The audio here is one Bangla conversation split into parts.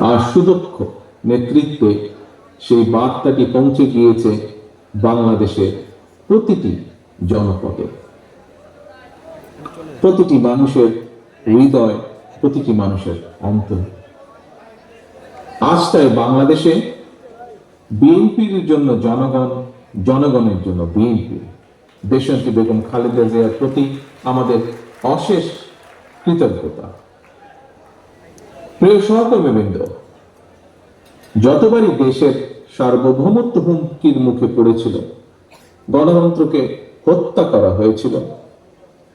আর সুদক্ষ নেতৃত্বে সেই বার্তাটি পৌঁছে গিয়েছে বাংলাদেশের প্রতিটি জনপদে। প্রতিটি মানুষের হৃদয়, প্রতিটি মানুষের অন্তর। আজ তাই বাংলাদেশে বিএনপির জন্য জনগণ, জনগণের জন্য বিএনপি। দেশনেত্রী বেগম খালেদা জিয়ার প্রতি আমাদের অশেষ কৃতজ্ঞতা। প্রিয় সহকর্মীবৃন্দ, যতবারই দেশের সার্বভৌমত্ব হুমকির মুখে পড়েছিল, গণতন্ত্রকে হত্যা করা হয়েছিল,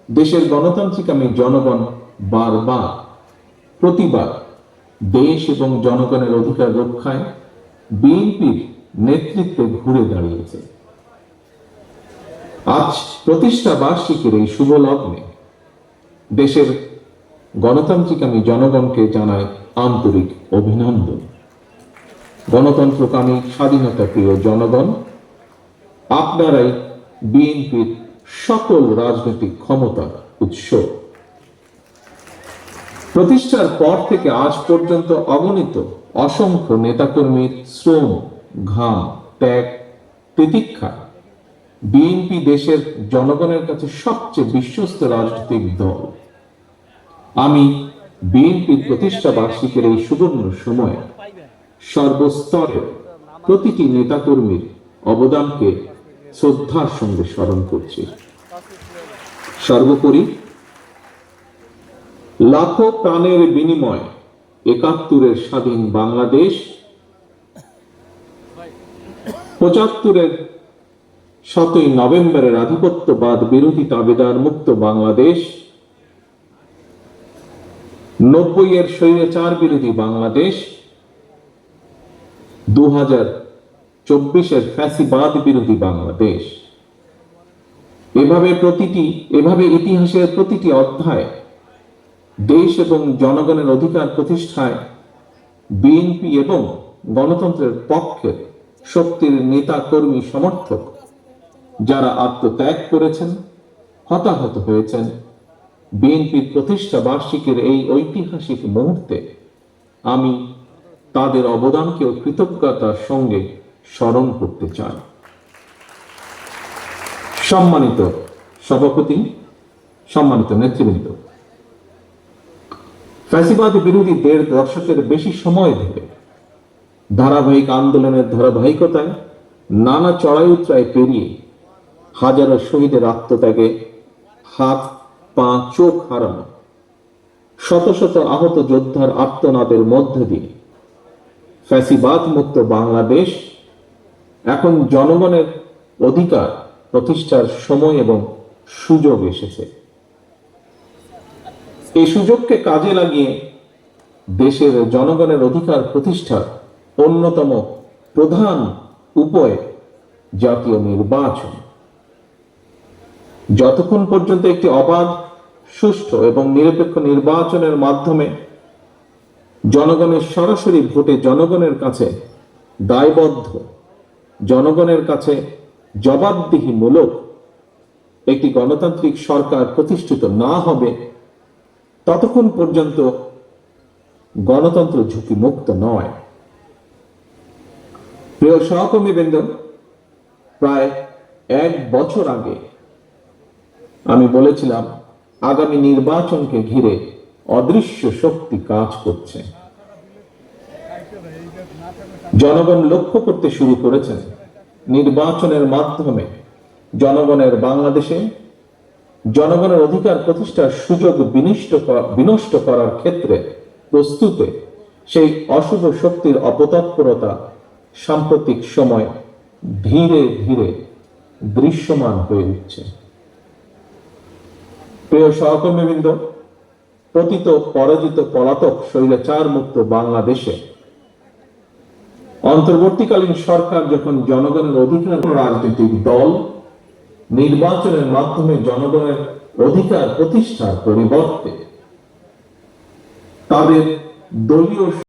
দেশের গণতান্ত্রিক আমি জনগণ বারবার, প্রতিবার দেশ এবং জনগণের অধিকার রক্ষায় বিএনপির নেতৃত্বে ঘুরে দাঁড়িয়েছে। আজ প্রতিষ্ঠা বার্ষিকীর এই শুভ লগ্নে দেশের গণতান্ত্রিকামী জনগণকে জানায় আন্তরিক অভিনন্দন। গণতন্ত্রকামী স্বাধীনতা প্রিয় জনগণ, আপনারাই বিএনপির সকল রাজনৈতিক ক্ষমতার উৎস। প্রতিষ্ঠার পর থেকে আজ পর্যন্ত অগণিত অসংখ্য নেতাকর্মীর শ্রম, ঘাম, ত্যাগ, প্রতীক্ষা বিএনপি দেশের জনগণের কাছে সবচেয়ে বিশ্বস্ত রাজনৈতিক দল। আমি বিএনপির প্রতিষ্ঠা বার্ষিকীর এই সুবর্ণ সময়ে সর্বস্তরের প্রতিটি নেতাকর্মীর অবদানকে শ্রদ্ধার সঙ্গে স্মরণ করছি। সর্বোপরি লাখো প্রাণের বিনিময় একাত্তরের স্বাধীন বাংলাদেশ, পঁচাত্তরের সতই নভেম্বরের আধিপত্যবাদ বিরোধী তাবেদার মুক্ত বাংলাদেশ নব্বই এর স্বৈরাচার বিরোধী বাংলাদেশ দু হাজার চব্বিশের ফ্যাসিবাদ বিরোধী বাংলাদেশ। এভাবে প্রতিটি, এভাবে ইতিহাসের প্রতিটি অধ্যায় দেশ এবং জনগণের অধিকার প্রতিষ্ঠায় বিএনপি এবং গণতন্ত্রের পক্ষে শক্তির নেতা, কর্মী, সমর্থক যারা আত্মত্যাগ করেছেন, হতাহত হয়েছেন বিএনপির প্রতিষ্ঠা বার্ষিকীর এই ঐতিহাসিক মুহূর্তে আমি তাদের অবদানকেও কৃতজ্ঞতার সঙ্গে স্মরণ করতে চাই। সম্মানিত সভাপতি, সম্মানিত নেতৃবৃন্দ, ফ্যাসিবাদ বিরোধী দেড় দশকের বেশি সময় ধরে ধারাবাহিক আন্দোলনের ধারাবাহিকতায় নানা চড়াই উতরায় পেরিয়ে হাজারো শহীদের আত্মত্যাগে হাত পা চোখ হারানো। শত শত আহত যোদ্ধার আত্মনাদের মধ্য দিয়ে ফ্যাসিবাদ মুক্ত বাংলাদেশ এখন জনগণের অধিকার প্রতিষ্ঠার সময় এবং সুযোগ এসেছে। এই সুযোগকে কাজে লাগিয়ে দেশের জনগণের অধিকার প্রতিষ্ঠার অন্যতম প্রধান উপায় জাতীয় নির্বাচন। যতক্ষণ পর্যন্ত একটি অবাধ, সুষ্ঠু এবং নিরপেক্ষ নির্বাচনের মাধ্যমে জনগণের সরাসরি ভোটে জনগণের কাছে দায়বদ্ধ, জনগণের কাছে জবাবদিহিমূলক একটি গণতান্ত্রিক সরকার প্রতিষ্ঠিত না হবে, ততক্ষণ পর্যন্ত গণতন্ত্র ঝুঁকি মুক্ত নয়। প্রিয় সহকর্মী সহকর্মীবৃন্দ, প্রায় এক বছর আগে আমি বলেছিলাম, আগামী নির্বাচনকে ঘিরে অদৃশ্য শক্তি কাজ করছে। জনগণ লক্ষ্য করতে শুরু করেছেন নির্বাচনের মাধ্যমে। জনগণের বাংলাদেশে জনগণের অধিকার প্রতিষ্ঠার সুযোগ বিনিষ্ট বিনষ্ট করার ক্ষেত্রে প্রস্তুতে সেই অশুভ শক্তির অপতৎপরতা সাম্প্রতিক সময় ধীরে ধীরে দৃশ্যমান হয়ে উঠছে। প্রিয় সহকর্মীবৃন্দ, পতিত, পরাজিত পলাতক স্বৈরাচার মুক্ত বাংলাদেশে অন্তর্বর্তীকালীন সরকার যখন জনগণের অধিকার রাজনৈতিক দল নির্বাচনের মাধ্যমে জনগণের অধিকার প্রতিষ্ঠার পরিবর্তে তাদের দলীয়